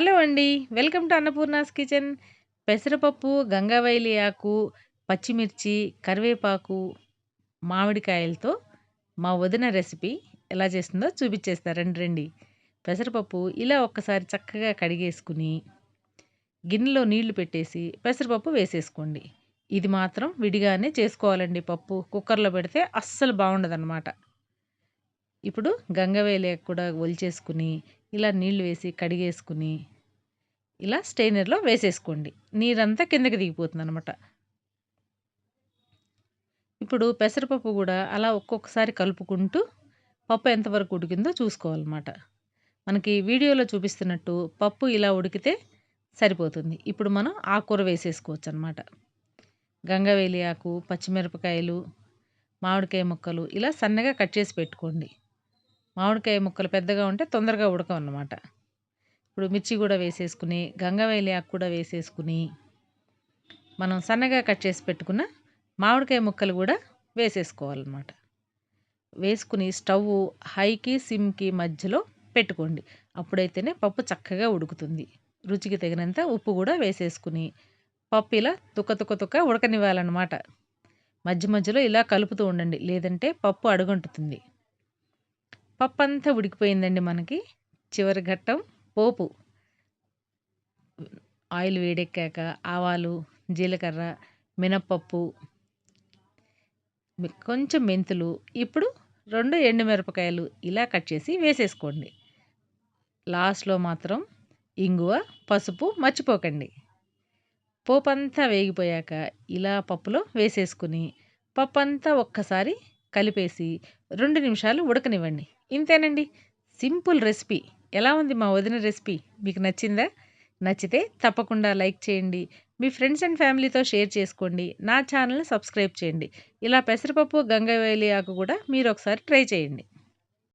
Hello అండి. Welcome to Annapurna's kitchen. పెసరపప్పు గంగావైలి ఆకు పచ్చిమిర్చి కరివేపాకు మామిడికాయలతో మా వదిన రెసిపీ ఎలా చేస్తుందో చూపించేస్తా. రండి రండి. పెసరపప్పు ఇలా ఒక్కసారి చక్కగా కడిగేసుకుని గిన్నెలో నీళ్ళు పెట్టేసి పెసరపప్పు వేసేసుకోండి. ఇది మాత్రం విడిగానే చేసుకోవాలండి పప్పు. కుక్కర్లో పెడితే అస్సలు బాగుండదన్నమాట. ఇప్పుడు గంగవేలి కూడా ఒలిచేసుకుని ఇలా నీళ్ళు వేసి కడిగేసుకుని ఇలా స్టెయినర్లో వేసేసుకోండి. నీరంతా కిందకి దిగిపోతుంది అనమాట ఇప్పుడు పెసరపప్పు కూడా అలా ఒక్కొక్కసారి కలుపుకుంటూ పప్పు ఎంతవరకు ఉడికిందో చూసుకోవాలన్నమాట. మనకి వీడియోలో చూపిస్తున్నట్టు పప్పు ఇలా ఉడికితే సరిపోతుంది. ఇప్పుడు మనం ఆకుకూర వేసేసుకోవచ్చు అనమాట గంగవేలి ఆకు పచ్చిమిరపకాయలు మామిడికాయ ముక్కలు ఇలా సన్నగా కట్ చేసి పెట్టుకోండి. మామిడికాయ ముక్కలు పెద్దగా ఉంటే తొందరగా ఉడకం అన్నమాట. ఇప్పుడు మిర్చి కూడా వేసేసుకుని గంగవేలి ఆకు కూడా వేసేసుకుని మనం సన్నగా కట్ చేసి పెట్టుకున్న మామిడికాయ ముక్కలు కూడా వేసేసుకోవాలన్నమాట. వేసుకుని స్టవ్ హైకి సిమ్కి మధ్యలో పెట్టుకోండి. అప్పుడైతేనే పప్పు చక్కగా ఉడుకుతుంది. రుచికి తగినంత ఉప్పు కూడా వేసేసుకుని పప్పు ఇలా తుక్క తుక్క తుక్క ఉడకనివ్వాలన్నమాట. మధ్య మధ్యలో ఇలా కలుపుతూ ఉండండి. లేదంటే పప్పు అడుగంటుతుంది. పప్పు అంతా ఉడికిపోయిందండి మనకి. చివరి ఘట్టం పోపు. ఆయిల్ వేడెక్కాక ఆవాలు జీలకర్ర మినప్పప్పు కొంచెం మెంతులు ఇప్పుడు రెండు ఎండుమిరపకాయలు ఇలా కట్ చేసి వేసేసుకోండి. లాస్ట్లో మాత్రం ఇంగువ పసుపు మర్చిపోకండి. పోపు అంతా వేగిపోయాక ఇలా పప్పులో వేసేసుకుని పప్పు అంతా ఒక్కసారి కలిపేసి రెండు నిమిషాలు ఉడకనివ్వండి. ఇంతేనండి. Simple recipe. ఎలా ఉంది మా వదిన రెసిపీ? మీకు నచ్చిందా? నచ్చితే తప్పకుండా లైక్ చేయండి. మీ ఫ్రెండ్స్ అండ్ ఫ్యామిలీతో షేర్ చేసుకోండి. నా ఛానల్ని సబ్స్క్రైబ్ చేయండి. ఇలా పెసరపప్పు గంగవేలి ఆకు కూడా మీరు ఒకసారి ట్రై చేయండి.